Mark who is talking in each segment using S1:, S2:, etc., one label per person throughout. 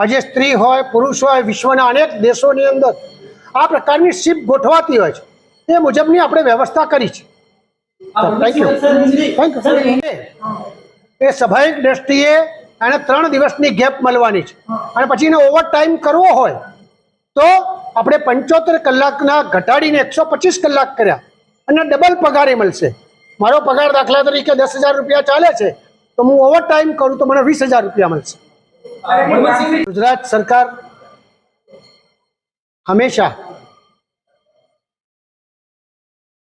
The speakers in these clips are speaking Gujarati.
S1: આજે સ્ત્રી હોય પુરુષ હોય વિશ્વના અનેક દેશોની અંદર આ પ્રકારની શિપ ગોઠવાતી હોય છે. એ મુજબની આપણે વ્યવસ્થા કરી છે. થેન્ક યુ થેન્ક યુ એ સ્વાભાવિક દ્રષ્ટિએ એને ત્રણ દિવસની ગેપ મળવાની છે. અને પછી એને ઓવર ટાઈમ કરવો હોય તો આપણે પંચોતેર કલાકના ઘટાડીને એકસો પચીસ કલાક કર્યા અને ડબલ પગારે મળશે. મારો પગાર દાખલા તરીકે દસ હજાર રૂપિયા ચાલે છે તો હું ઓવર ટાઈમ કરું તો મને વીસ હજાર રૂપિયા મળશે. गुजरात सरकार हमेशा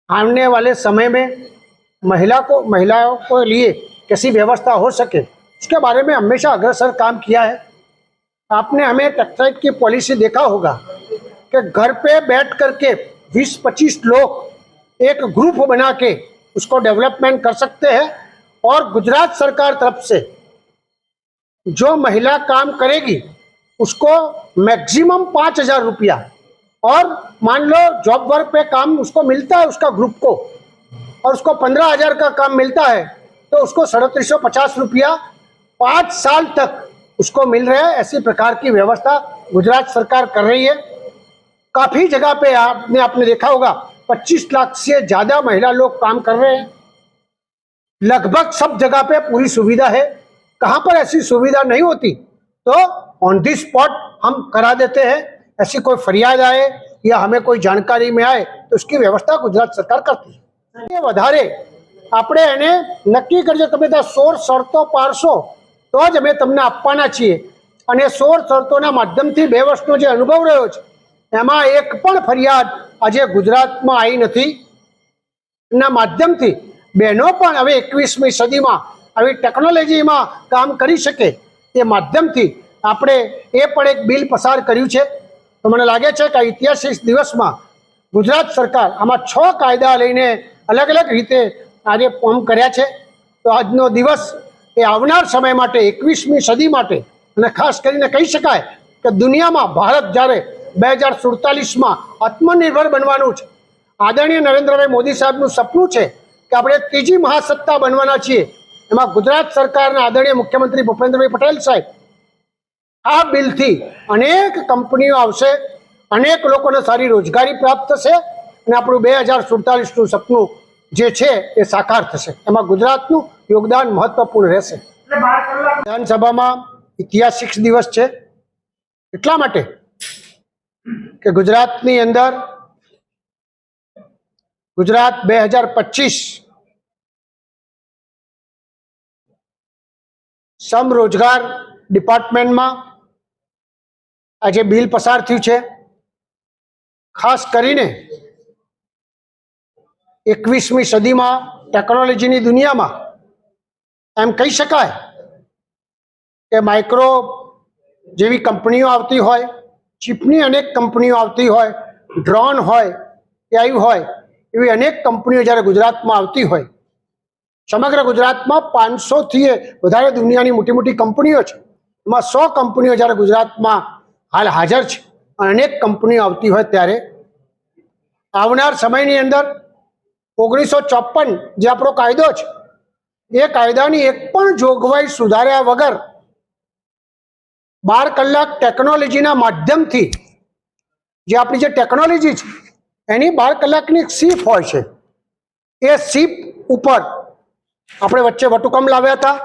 S1: आने वाले समय में महिला को, महिलाओं को लिए कैसी व्यवस्था हो सके, उसके बारे में हमेशा अग्रसर काम किया है। आपने हमें टेक्साइड की पॉलिसी देखा होगा कि घर पे बैठ करके 20-25 लोग एक ग्रुप बना के उसको डेवलपमेंट कर सकते हैं और गुजरात सरकार तरफ़ से जो महिला काम करेगी, उसको मैक्सिमम पाँच हज़ार रुपया। और मान लो जॉब वर्क पे काम उसको मिलता है उसका ग्रुप को, और उसको पंद्रह हज़ार का काम मिलता है तो उसको सड़तीस सौ पचास रुपया पाँच साल तक उसको मिल रहा है। ऐसी प्रकार की व्यवस्था गुजरात सरकार कर रही है। काफ़ी जगह पे आपने आपने देखा होगा 25 लाख से ज़्यादा महिला लोग काम कर रहे हैं। लगभग सब जगह पे पूरी सुविधा है। कहाँ पर ऐसी सुविधा नहीं होती तो ऑन दी स्पॉट हम करा देते हैं ऐसी कोई फरियाद आए या हमें कोई जानकारी में आए तो उसकी व्यवस्था गुजरात सरकार करती है એ વધારે આપણે એને નક્કી કરજો તમે ત્યાં સોળ શરતો પાડશો તો જ અમે તમને આપવાના છીએ અને સોળ શરતોના માધ્યમથી બે વર્ષનો જે અનુભવ રહ્યો છે એમાં એક પણ ફરિયાદ આજે ગુજરાતમાં આવી નથી ના માધ્યમથી બહેનો પણ હવે એકવીસમી સદીમાં આવી ટેકનોલોજીમાં કામ કરી શકે તે માધ્યમથી આપણે એ પણ એક બિલ પસાર કર્યું છે. તો મને લાગે છે કે ઐતિહાસિક દિવસમાં ગુજરાત સરકાર આમાં છ કાયદા લઈને અલગ અલગ રીતે આજે ફોર્મ કર્યા છે. તો આજનો દિવસ એ આવનાર સમય માટે, એકવીસમી સદી માટે અને ખાસ કરીને કહી શકાય કે દુનિયામાં ભારત જ્યારે બે હજાર સુડતાલીસમાં આત્મનિર્ભર બનવાનું છે. આદરણીય નરેન્દ્રભાઈ મોદી સાહેબનું સપનું છે કે આપણે ત્રીજી મહાસત્તા બનવાના છીએ. એમાં ગુજરાત સરકારના આદરણીય મુખ્યમંત્રી ભૂપેન્દ્રભાઈ પટેલ સાહેબ આ બિલથી અનેક કંપનીઓ આવશે, અનેક લોકોને સારી રોજગારી પ્રાપ્ત થશે અને આપણું બે હજાર સુડતાલીસનું સપનું જે છે એ સાકાર થશે. એમાં ગુજરાતનું યોગદાન મહત્વપૂર્ણ રહેશે. વિધાનસભામાં ઐતિહાસિક દિવસ છે. એટલા માટે કે ગુજરાતની અંદર ગુજરાત બે હજાર પચીસ શ્રમ રોજગાર ડિપાર્ટમેન્ટમાં આજે બિલ પસાર થયું છે. ખાસ કરીને એકવીસમી સદીમાં ટેકનોલોજીની દુનિયામાં એમ કહી શકાય કે માઇક્રો જેવી કંપનીઓ આવતી હોય, ચીપની અનેક કંપનીઓ આવતી હોય, ડ્રોન હોય કે એઆઈ હોય, એવી અનેક કંપનીઓ જ્યારે ગુજરાતમાં આવતી હોય સમગ્ર ગુજરાતમાં પાંચસોથી વધારે દુનિયાની મોટી મોટી કંપનીઓ છે. એમાં સો કંપનીઓ જ્યારે ગુજરાતમાં હાલ હાજર છે અને અનેક કંપનીઓ આવતી હોય ત્યારે આવનાર સમયની અંદર ઓગણીસો ચોપન જે આપણો કાયદો છે, એ કાયદાની એક પણ જોગવાઈ સુધાર્યા વગર બાર કલાક ટેકનોલોજીના માધ્યમથી જે આપણી જે ટેકનોલોજી છે, એની બાર કલાકની એક હોય છે. એ સીપ ઉપર આપણે વચ્ચે વટુકમ લાવ્યા હતા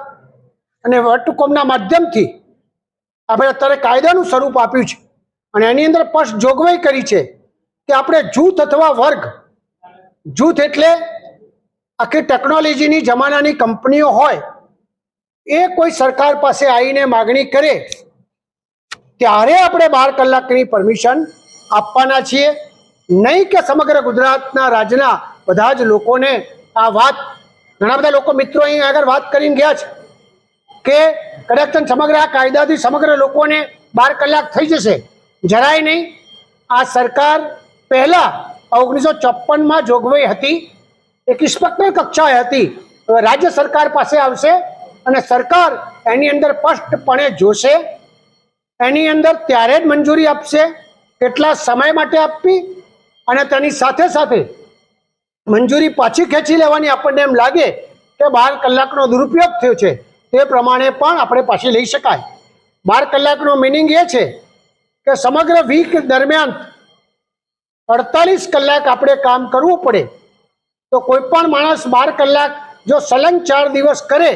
S1: અને વટુકમના માધ્યમથી આપણે અત્યારે કાયદાનું સ્વરૂપ આપ્યું છે. અને એની અંદર સ્પષ્ટ જોગવાઈ કરી છે કે આપણે જૂથ અથવા વર્ગ, જૂથ એટલે આખી ટેકનોલોજીની જમાનાની કંપનીઓ હોય, એ કોઈ સરકાર પાસે આવીને માગણી કરે, ત્યારે આપણે બાર કલાકની પરમિશન આપવાના છીએ. નહીં કે સમગ્ર ગુજરાતના રાજ્યના બધા જ લોકોને આ વાત ઘણા બધા લોકો મિત્રો અહીં આગળ વાત કરીને ગયા છે કે કદાચ સમગ્ર આ કાયદાથી સમગ્ર લોકોને બાર કલાક થઈ જશે. જરાય નહીં. આ સરકાર પહેલાં ઓગણીસો ચોપનમાં જોગવાઈ હતી. એક ઇન્સ્પેક્ટર કક્ષાએ હતી. હવે રાજ્ય સરકાર પાસે આવશે અને સરકાર એની અંદર સ્પષ્ટપણે જોશે. એની અંદર ત્યારે જ મંજૂરી આપશે. કેટલા સમય માટે આપવી અને તેની સાથે સાથે મંજૂરી પાછી ખેંચી લેવાની આપણને એમ લાગે કે બાર કલાકનો દુરુપયોગ થયો છે. તે પ્રમાણે પણ આપણે પાછી લઈ શકાય. બાર કલાકનો મિનિંગ એ છે કે સમગ્ર વીક દરમિયાન અડતાલીસ કલાક આપણે કામ કરવું પડે. તો કોઈ પણ માણસ બાર કલાક જો સલંગ ચાર દિવસ કરે,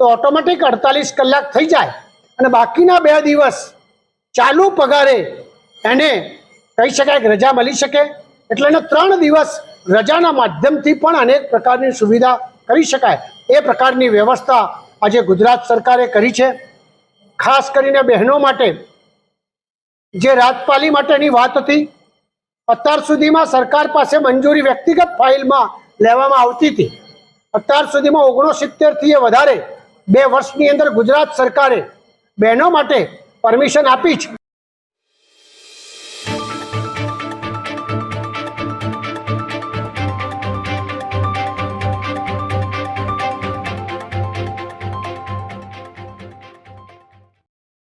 S1: તો ઓટોમેટિક અડતાલીસ કલાક થઈ જાય. અને બાકીના બે દિવસ ચાલુ પગારે એને કહી શકાય કે રજા મળી શકે. એટલે એને ત્રણ દિવસ રજાના માધ્યમથી પણ અનેક પ્રકારની સુવિધા કરી શકાય. એ પ્રકારની વ્યવસ્થા આજે ગુજરાત સરકારે કરી છે. ખાસ કરીને બહેનો માટે. જે રાજપાલી માટેની વાત હતી, અત્યાર સુધીમાં સરકાર પાસે મંજૂરી વ્યક્તિગત ફાઇલમાં લેવામાં આવતી હતી. અત્યાર સુધીમાં ઓગણસિત્તેરથી એ વધારે બે વર્ષની અંદર ગુજરાત સરકારે બહેનો માટે પરમિશન આપી છે